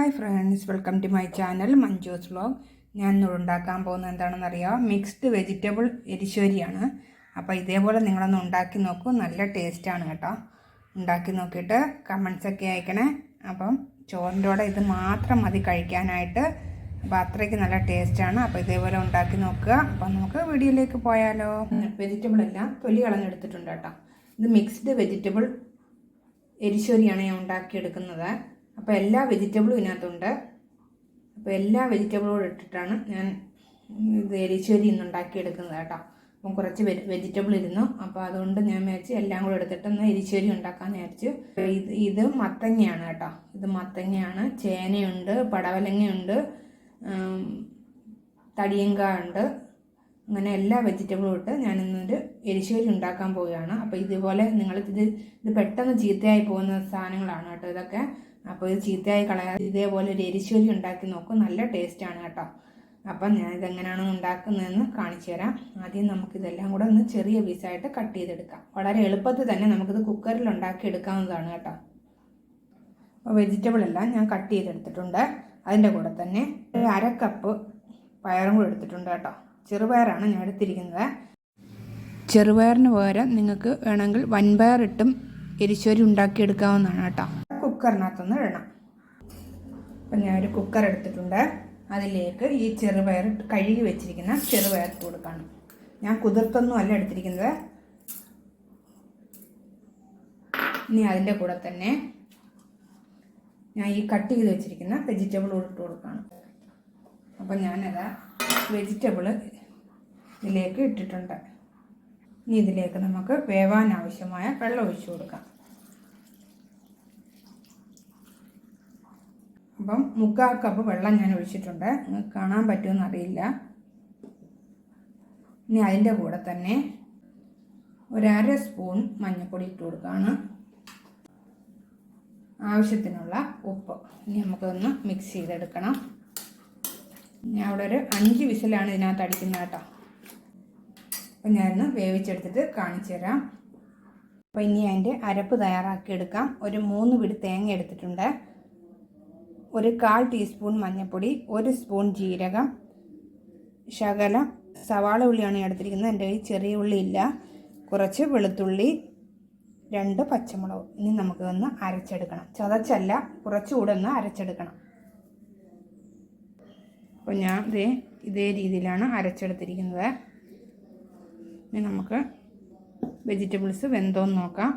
Hi friends welcome to my channel Manju's vlog ഞാൻ ഇന്ന് ഉണ്ടാക്കാൻ പോകുന്നത് എന്താണെന്ന് അറിയാം മിക്സ്ഡ് വെജിറ്റബിൾ എരിശ്ശേരിയാണ്. അപ്പോൾ ഇതേപോലെ നിങ്ങളൊന്ന് ഉണ്ടാക്കി നോക്കൂ. നല്ല ടേസ്റ്റാണ് കേട്ടോ. ഉണ്ടാക്കി നോക്കിയിട്ട് കമൻസൊക്കെ അയക്കണേ. അപ്പം ചോറിന്റെ ഇത് മാത്രം മതി കഴിക്കാനായിട്ട്. അപ്പോൾ അത്രയ്ക്ക് നല്ല ടേസ്റ്റാണ് അപ്പോൾ ഇതേപോലെ ഉണ്ടാക്കി നോക്കുക. അപ്പോൾ നമുക്ക് വീഡിയോയിലേക്ക് പോയാലോ. വെജിറ്റബിൾ എല്ലാം തൊലി കളഞ്ഞെടുത്തിട്ടുണ്ട് കേട്ടോ. ഇത് മിക്സ്ഡ് വെജിറ്റബിൾ എരിശ്ശേരിയാണ് ഞാൻ ഉണ്ടാക്കിയെടുക്കുന്നത്. അപ്പോൾ എല്ലാ വെജിറ്റബിളും ഇതിനകത്തുണ്ട്. അപ്പോൾ എല്ലാ വെജിറ്റബിളും കൂടെ ഇട്ടിട്ടാണ് ഞാൻ ഇത് എരിശ്ശേരി ഇന്ന് ഉണ്ടാക്കിയെടുക്കുന്നത് കേട്ടോ. അപ്പം കുറച്ച് വെജിറ്റബിൾ ഇരുന്നു. അപ്പോൾ അതുകൊണ്ട് ഞാൻ വിചാരിച്ച് എല്ലാം കൂടെ എടുത്തിട്ട് ഒന്ന് എരിശ്ശേരി ഉണ്ടാക്കാമെന്ന് വിചാരിച്ചു. ഇത് ഇത് മത്തങ്ങയാണ് കേട്ടോ. ഇത് മത്തങ്ങയാണ്. ചേനയുണ്ട് പടവലങ്ങയുണ്ട് തടിയങ്ക ഉണ്ട് അങ്ങനെ എല്ലാ വെജിറ്റബിളും ഇട്ട് ഞാൻ ഇന്നൊരു എരിശ്ശേരി ഉണ്ടാക്കാൻ പോവുകയാണ്. അപ്പോൾ ഇതുപോലെ നിങ്ങൾ ഇത് ഇത് പെട്ടെന്ന് ചീത്തയായി പോകുന്ന സാധനങ്ങളാണ് കേട്ടോ ഇതൊക്കെ. അപ്പോൾ ഇത് ചീത്തയായി കളയാതെ ഇതേപോലെ ഒരു എരിശ്ശേരി ഉണ്ടാക്കി നോക്കും. നല്ല ടേസ്റ്റാണ് കേട്ടോ. അപ്പം ഞാൻ ഇതെങ്ങനെയാണ് ഉണ്ടാക്കുന്നതെന്ന് കാണിച്ചു തരാം. ആദ്യം നമുക്കിതെല്ലാം കൂടെ ഒന്ന് ചെറിയ പീസായിട്ട് കട്ട് ചെയ്തെടുക്കാം. വളരെ എളുപ്പത്തിൽ തന്നെ നമുക്കിത് കുക്കറിൽ ഉണ്ടാക്കി എടുക്കാവുന്നതാണ് കേട്ടോ. അപ്പോൾ വെജിറ്റബിൾ എല്ലാം ഞാൻ കട്ട് ചെയ്തെടുത്തിട്ടുണ്ട്. അതിന്റെ കൂടെ തന്നെ ഒരു അര കപ്പ് പയറും കൂടെ എടുത്തിട്ടുണ്ട് കേട്ടോ. ചെറുപയറാണ് ഞാൻ എടുത്തിരിക്കുന്നത്. ചെറുപയറിന് പകരം നിങ്ങൾക്ക് വേണമെങ്കിൽ വൻപയറിട്ടും എരിശ്ശേരി ഉണ്ടാക്കിയെടുക്കാവുന്നതാണ് കേട്ടോ. കുക്കറിനകത്തൊന്ന് ഇടണം. അപ്പം ഞാനൊരു കുക്കർ എടുത്തിട്ടുണ്ട്. അതിലേക്ക് ഈ ചെറുപയർ കഴുകി വെച്ചിരിക്കുന്ന ചെറുപയർ കൊടുക്കണം. ഞാൻ കുതിർത്തൊന്നും അല്ല എടുത്തിരിക്കുന്നത്. ഇനി അതിന്റെ കൂടെ തന്നെ ഞാൻ ഈ കട്ട് ചെയ്ത് വെച്ചിരിക്കുന്ന വെജിറ്റബിൾ ഇട്ട് കൊടുക്കണം. അപ്പം ഞാനത് വെജിറ്റബിൾ ഇതിലേക്ക് ഇട്ടിട്ടുണ്ട്. ഇനി ഇതിലേക്ക് നമുക്ക് വേവാൻ ആവശ്യമായ വെള്ളം ഒഴിച്ചു കൊടുക്കാം. അപ്പം മുക്കാൽ കപ്പ് വെള്ളം ഞാൻ ഒഴിച്ചിട്ടുണ്ട്. നിങ്ങൾക്ക് കാണാൻ പറ്റുമെന്ന് അറിയില്ല. ഇനി അതിന്റെ കൂടെ തന്നെ ഒരര സ്പൂൺ മഞ്ഞൾപ്പൊടി ഇട്ട് കൊടുക്കുകയാണ്. ആവശ്യത്തിനുള്ള ഉപ്പ് ഇനി നമുക്കൊന്ന് മിക്സ് ചെയ്തെടുക്കണം. ഞാൻ അവിടെ ഒരു അഞ്ച് വിസിലാണ് ഇതിനകത്ത് അടിക്കുന്നത് കേട്ടോ. അപ്പം ഞാനൊന്ന് വേവിച്ചെടുത്തിട്ട് കാണിച്ചു തരാം. അപ്പോൾ ഇനി അതിന്റെ അരപ്പ് തയ്യാറാക്കി എടുക്കാം ഒരു മൂന്ന് പിടി തേങ്ങ എടുത്തിട്ടുണ്ട്. ഒരു കാൽ ടീസ്പൂൺ മഞ്ഞൾപ്പൊടി ഒരു സ്പൂൺ ജീരകം ശകലം സവാള ഉള്ളിയാണ് എടുത്തിരിക്കുന്നത്. എന്റെ കയ്യിൽ ചെറിയ ഉള്ളി ഇല്ല. കുറച്ച് വെളുത്തുള്ളി രണ്ട് പച്ചമുളക്. ഇനി നമുക്ക് ഒന്ന് അരച്ചെടുക്കണം. ചതച്ചല്ല കുറച്ചുകൂടെ ഒന്ന് അരച്ചെടുക്കണം. അപ്പോൾ ഞാൻ ഇതേ ഇതേ രീതിയിലാണ് അരച്ചെടുത്തിരിക്കുന്നത്. ഇനി നമുക്ക് വെജിറ്റബിൾസ് വെന്തോന്ന് നോക്കാം.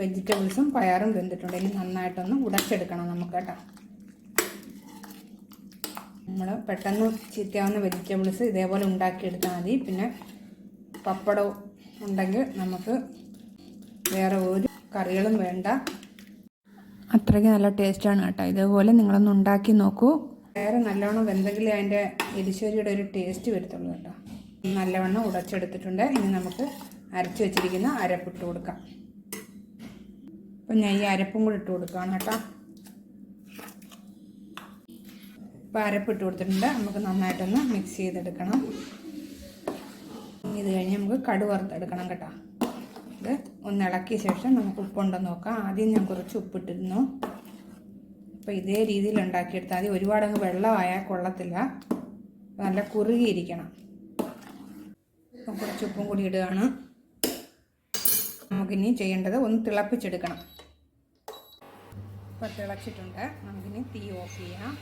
വെജിറ്റബിൾസും പയറും വെന്തിട്ടുണ്ട്. ഇനി നന്നായിട്ടൊന്ന് ഉടച്ചെടുക്കണം നമുക്ക് കേട്ടോ. നമ്മൾ പെട്ടെന്ന് ചീത്തയാവുന്ന വെജിറ്റബിൾസ് ഇതേപോലെ ഉണ്ടാക്കിയെടുത്താൽ മതി. പിന്നെ പപ്പടവും ഉണ്ടെങ്കിൽ നമുക്ക് വേറെ ഒരു കറികളും വേണ്ട. അത്രയ്ക്ക് നല്ല ടേസ്റ്റാണ് കേട്ടോ. ഇതേപോലെ നിങ്ങളൊന്ന് ഉണ്ടാക്കി നോക്കൂ. വേറെ നല്ലവണ്ണം വെന്തെങ്കിലും അതിന്റെ എരിശ്ശേരിയുടെ ഒരു ടേസ്റ്റ് വരത്തുള്ളൂ കേട്ടോ. നല്ലവണ്ണം ഉടച്ചെടുത്തിട്ടുണ്ട്. ഇനി നമുക്ക് അരച്ച് വെച്ചിരിക്കുന്ന അരപ്പിട്ട് കൊടുക്കാം. അപ്പം ഞാൻ ഈ അരപ്പും കൂടി ഇട്ട് കൊടുക്കുകയാണ് കേട്ടോ. ഇപ്പോൾ അരപ്പിട്ട് കൊടുത്തിട്ടുണ്ട്. നമുക്ക് നന്നായിട്ടൊന്ന് മിക്സ് ചെയ്തെടുക്കണം. ഇത് കഴിഞ്ഞ് നമുക്ക് കടു വറുത്തെടുക്കണം കേട്ടോ. ഇത് ഒന്ന് ഇളക്കിയ ശേഷം നമുക്ക് ഉപ്പുണ്ടോ നോക്കാം. ആദ്യം ഞാൻ കുറച്ച് ഉപ്പിട്ടിരുന്നു. അപ്പോൾ ഇതേ രീതിയിൽ ഉണ്ടാക്കിയെടുത്താൽ മതി. ഒരുപാട് അങ്ങ് വെള്ളമായാൽ കൊള്ളത്തില്ല. നല്ല കുറുകിയിരിക്കണം. അപ്പം കുറച്ച് ഉപ്പും കൂടി ഇടുകയാണ്. നമുക്കിനി ചെയ്യേണ്ടത് ഒന്ന് തിളപ്പിച്ചെടുക്കണം. ഇപ്പം തിളച്ചിട്ടുണ്ട്. നമുക്കിനി തീ ഓഫ് ചെയ്യാം.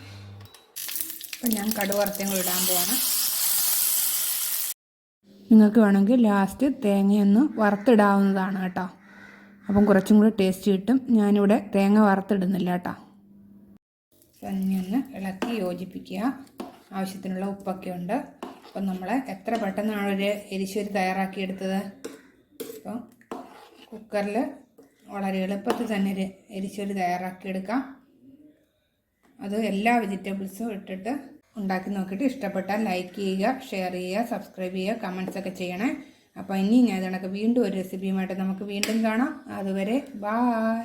അപ്പം ഞാൻ കടുവറുത്തയും കൂടി ഇടാൻ പോവാണ്. നിങ്ങൾക്ക് വേണമെങ്കിൽ ലാസ്റ്റ് തേങ്ങയൊന്ന് വറുത്തിടാവുന്നതാണ് കേട്ടോ. അപ്പം കുറച്ചും കൂടി ടേസ്റ്റ് കിട്ടും. ഞാനിവിടെ തേങ്ങ വറുത്തിടുന്നില്ല കേട്ടോ. ഒന്ന് ഇളക്കി യോജിപ്പിക്കുക. ആവശ്യത്തിനുള്ള ഉപ്പൊക്കെ ഉണ്ട്. അപ്പം നമ്മൾ എത്ര പെട്ടെന്നാണ് ഒരു എരിശ്ശേരി തയ്യാറാക്കിയെടുത്തത്? അപ്പം കുക്കറിൽ വളരെ എളുപ്പത്തിൽ തന്നെ ഒരു എരിശ്ശേരി തയ്യാറാക്കിയെടുക്കാം. അത് എല്ലാ വെജിറ്റബിൾസും ഇട്ടിട്ട് ഉണ്ടാക്കി നോക്കിയിട്ട് ഇഷ്ടപ്പെട്ടാൽ ലൈക്ക് ചെയ്യുക ഷെയർ ചെയ്യുക സബ്സ്ക്രൈബ് ചെയ്യുക കമൻസ് ഒക്കെ ചെയ്യണേ. അപ്പോൾ ഇനി ഞാൻ ഇതണക്ക് വീണ്ടും ഒരു റെസിപ്പിയുമായിട്ട് നമുക്ക് വീണ്ടും കാണാം. അതുവരെ ബായ്